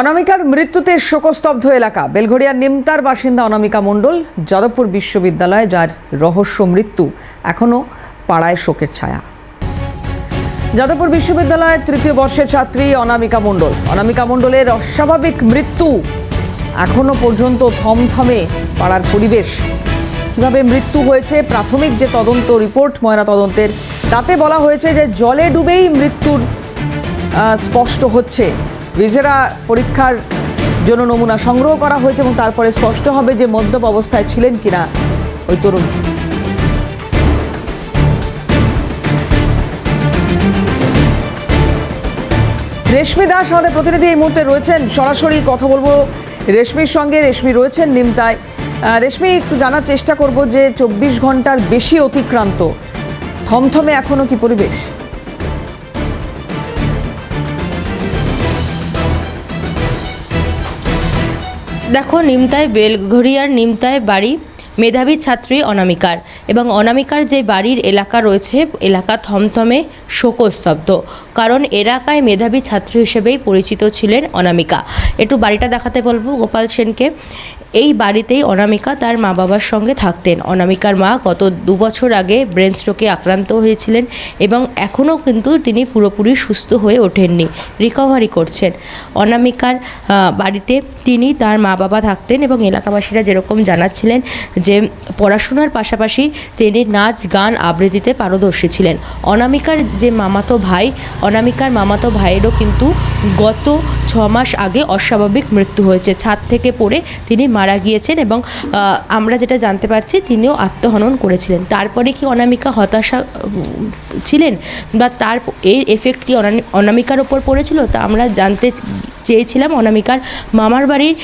অনামিকার মৃত্যুতে শোকস্তব্ধ এলাকা। বেলঘড়িয়ার নিমতার বাসিন্দা অনামিকা মণ্ডল যাদবপুর বিশ্ববিদ্যালয়ে, যার রহস্য মৃত্যু এখনও পাড়ায় শোকের ছায়া। যাদবপুর বিশ্ববিদ্যালয়ের তৃতীয় বর্ষের ছাত্রী অনামিকা মণ্ডল। অনামিকা মণ্ডলের অস্বাভাবিক মৃত্যু এখনও পর্যন্ত থমথমে পাড়ার পরিবেশ। কীভাবে মৃত্যু হয়েছে, প্রাথমিক যে তদন্ত রিপোর্ট ময়না তদন্তের, তাতে বলা হয়েছে যে জলে ডুবেই মৃত্যুর স্পষ্ট হচ্ছে। ভিজেরা পরীক্ষার জন্য নমুনা সংগ্রহ করা হয়েছে এবং তারপরে স্পষ্ট হবে যে মদ্যপ অবস্থায় ছিলেন কিনা ওই তরুণ। রেশমি দাস আমাদের প্রতিনিধি এই মুহূর্তে রয়েছেন। সরাসরি কথা বলব রেশমির সঙ্গে। রেশমি রয়েছেন নিমতায় রেশমি, একটু জানার চেষ্টা করব যে চব্বিশ ঘণ্টার বেশি অতিক্রান্ত, থমথমে এখনও কি পরিবেশ? দেখো, নিমতায় বেলঘরিয়ার নিমতায় বাড়ি, মেধাবী ছাত্রী অনামিকার এবং অনামিকার যে বাড়ির এলাকা রয়েছে, এলাকা থমথমে শোকস্তব্ধ। কারণ এলাকায় মেধাবী ছাত্রী হিসেবেই পরিচিত ছিলেন অনামিকা। একটু বাড়িটা দেখাতে বলব গোপাল সেনকে। এই বাড়িতেই অনামিকা তার মা বাবার সঙ্গে থাকতেন। অনামিকার মা গত দু বছর আগে ব্রেন স্ট্রোকে আক্রান্ত হয়েছিলেন এবং এখনও কিন্তু তিনি পুরোপুরি সুস্থ হয়ে ওঠেননি রিকভারি করছেন। অনামিকার বাড়িতে তিনি তার মা বাবা থাকতেন এবং এলাকাবাসীরা যেরকম জানাচ্ছিলেন যে পড়াশোনার পাশাপাশি তিনি নাচ, গান আবৃত্তিতে পারদর্শী ছিলেন। অনামিকার যে মামাতো ভাই, অনামিকার মামাতো ভাইয়েরও কিন্তু গত মাস আগে অস্বাভাবিক মৃত্যু হয়েছে। ছাদ থেকে পড়ে তিনি মারা গিয়েছেন এবং আমরা যেটা জানতে পারছি তিনিও আত্মহনন করেছিলেন। তারপরে কি অনামিকা হতাশা ছিলেন? বা তার এর এফেক্ট কি অনামি- অনামিকার ওপর পড়েছিল? তা আমরা জানতে চেয়েছিলাম অনামিকার মামার বাড়ির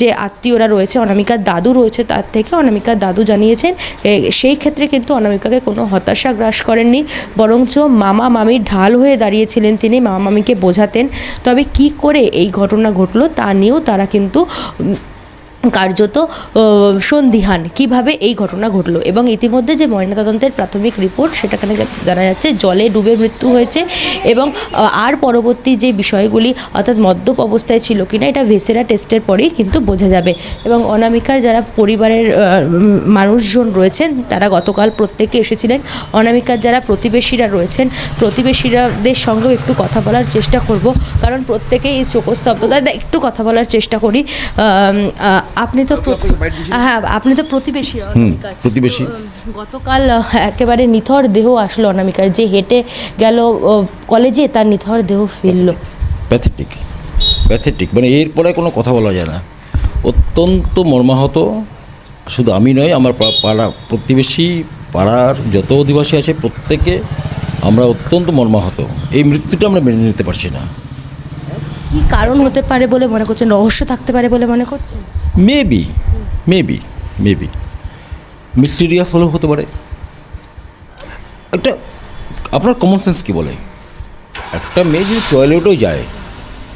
যে আত্মীয়রা রয়েছে, অনামিকার দাদু রয়েছে, তার থেকে অনামিকার দাদু জানিয়েছেন সেই ক্ষেত্রে কিন্তু অনামিকাকে কোনো হতাশা গ্রাস করেননি, বরঞ্চ মামা মামি ঢাল হয়ে দাঁড়িয়েছিলেন তিনি, মামা মামিকে বোঝাতেন, তবে কি করে এই ঘটনা ঘটলো তা নিয়েও তারা কিন্তু কার্যত সন্দিহান কীভাবে এই ঘটনা ঘটলো এবং ইতিমধ্যে যে ময়নাতদন্তের প্রাথমিক রিপোর্ট সেটাখানে জানা যাচ্ছে জলে ডুবে মৃত্যু হয়েছে এবং আর পরবর্তী যে বিষয়গুলি অর্থাৎ মদ্যপ অবস্থায় ছিল কিনা এটা ভেসেরা টেস্টের পরেই কিন্তু বোঝা যাবে এবং অনামিকার যারা পরিবারের মানুষজন রয়েছেন তারা গতকাল প্রত্যেকে এসেছিলেন। অনামিকার যারা প্রতিবেশীরা রয়েছেন, প্রতিবেশীরাদের সঙ্গেও একটু কথা বলার চেষ্টা করব। কারণ প্রত্যেকেই এই শোকস্তব্ধতা একটু কথা বলার চেষ্টা করি। আপনি তো হ্যাঁ আপনি তো প্রতিবেশী। প্রতিবেশী। গতকাল একেবারে নিথর দেহ আসলো অনামিকার। যে হেঁটে গেল কলেজে তার নিথর দেহ ফিরল প্যাথেটিক প্যাথেটিক মানে এরপরে কোনো কথা বলা যায় না। অত্যন্ত মর্মাহত। শুধু আমি নয় আমার পাড়া প্রতিবেশী পাড়ার যত অধিবাসী আছে প্রত্যেকে আমরা অত্যন্ত মর্মাহত। এই মৃত্যুটা আমরা মেনে নিতে পারছি না। কি কারণ হতে পারে বলে মনে করছেন? রহস্য থাকতে পারে বলে মনে করছেন? মেবি মেবি মেবি মিস্টিরিয়াস হলেও হতে পারে। একটা, আপনার কমন সেন্স কী বলে? একটা মেয়ে যদি টয়লেটও যায়,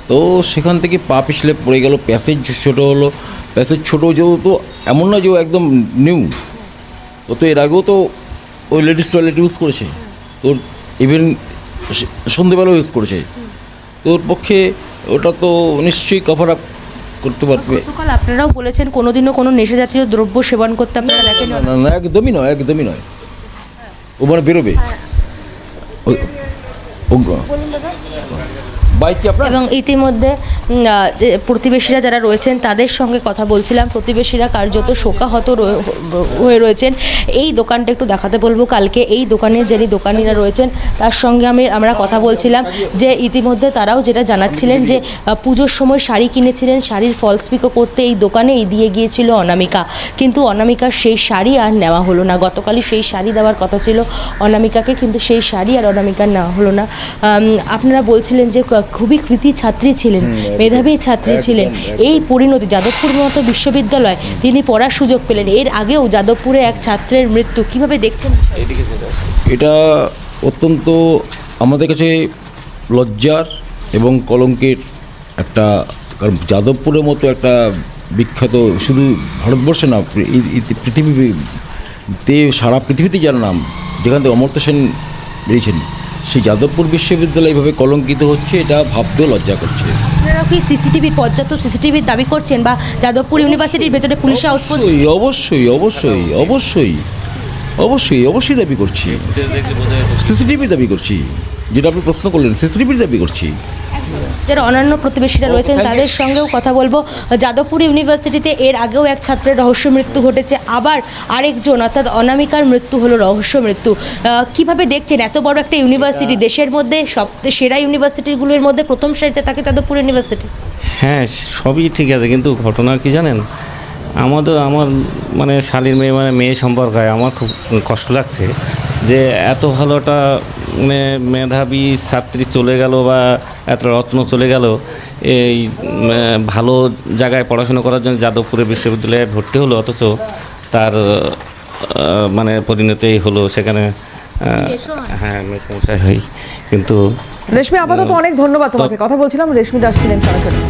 তো সেখান থেকে পা পিছলে পড়ে গেল প্যাসেজ ছোটো হলো প্যাসেজ ছোটো যেহেতু এমন না যে একদম নিউ ও তো এর আগেও তো ওই লেডিস টয়লেট ইউজ করেছে। তোর ইভেন সন্ধেবেলাও ইউজ করেছে। তোর পক্ষে ওটা তো নিশ্চয়ই কভার আপ করতে পারবে। গতকাল আপনারাও বলেছেন কোনোদিনও কোনো নেশা জাতীয় দ্রব্য সেবন করতে আপনারা দেখেন না না না একদমই নয় একদমই নয়। ও মানে বেরোবে। ও- এবং ইতিমধ্যে প্রতিবেশীরা যারা রয়েছেন, তাদের সঙ্গে কথা বলছিলাম। প্রতিবেশীরা কার্যত শোকাহত হয়ে রয়েছেন। এই দোকানটা একটু দেখাতে বলব। কালকে এই দোকানের যিনি দোকানিরা রয়েছেন, তার সঙ্গে আমি, আমরা কথা বলছিলাম যে ইতিমধ্যে তারাও যেটা জানাচ্ছিলেন যে পুজোর সময় শাড়ি কিনেছিলেন, শাড়ির ফলস পিকো করতে এই দোকানে এই দিয়ে গিয়েছিল অনামিকা। কিন্তু অনামিকার সেই শাড়ি আর নেওয়া হলো না। গতকালই সেই শাড়ি দেওয়ার কথা ছিল অনামিকাকে, কিন্তু সেই শাড়ি আর অনামিকার নেওয়া হলো না। আপনারা বলছিলেন যে খুবই কৃতি ছাত্রী ছিলেন মেধাবী ছাত্রী ছিলেন। এই পরিণতি যাদবপুর মতো বিশ্ববিদ্যালয় তিনি পড়ার সুযোগ পেলেন। এর আগেও যাদবপুরে এক ছাত্রের মৃত্যু কীভাবে দেখছেন এটা অত্যন্ত আমাদের কাছে লজ্জার এবং কলঙ্কের একটা কারণ যাদবপুরের মতো একটা বিখ্যাত শুধু ভারতবর্ষে না পৃথিবীতে সারা পৃথিবীতে যার নাম যেখান থেকে অমর্ত্য সেন বেরিয়েছেন। সেই যাদবপুর বিশ্ববিদ্যালয় এভাবে কলঙ্কিত হচ্ছে এটা ভাবতেও লজ্জা করছে। আপনারা কি সিসিটিভির পর্যাপ্ত সিসিটিভির দাবি করছেন বা যাদবপুর ইউনিভার্সিটির ভেতরে পুলিশ আউটপোস্ট অবশ্যই অবশ্যই অবশ্যই অবশ্যই অবশ্যই অবশ্যই দাবি করছি। সিসিটিভি দাবি করছি। যেটা আপনি প্রশ্ন করলেন সিসিটিভির দাবি করছি। যারা অন্যান্য প্রতিবেশীরা রয়েছেন তাদের সঙ্গেও কথা বলব। যাদবপুর ইউনিভার্সিটিতে এর আগেও এক ছাত্রের রহস্য মৃত্যু ঘটেছে আবার আরেকজন অর্থাৎ অনামিকার মৃত্যু হলো রহস্য মৃত্যু। কীভাবে দেখছেন? এত বড় একটা ইউনিভার্সিটি দেশের মধ্যে সব সেরা ইউনিভার্সিটিগুলোর মধ্যে প্রথম সারিতে থাকে যাদবপুর ইউনিভার্সিটি? হ্যাঁ সবই ঠিক আছে কিন্তু ঘটনা কি জানেন? আমাদের আমার মানে শালীর মেয়ে মানে মেয়ে সম্পর্কে আমার খুব কষ্ট লাগছে যে এত ভালো একটা মানে মেধাবী ছাত্রী চলে গেল বা এত রত্ন চলে গেল। এই ভালো জায়গায় পড়াশোনা করার জন্য যাদবপুরে বিশ্ববিদ্যালয়ে ভর্তি হলো অথচ তার মানে পরিণতি হলো সেখানে হ্যাঁ আমি সমস্যায় হই। কিন্তু রেশমি আপাতত অনেক ধন্যবাদ তোমাকে। কথা বলছিলাম রেশমি দাস ছিলেন সরাসরি।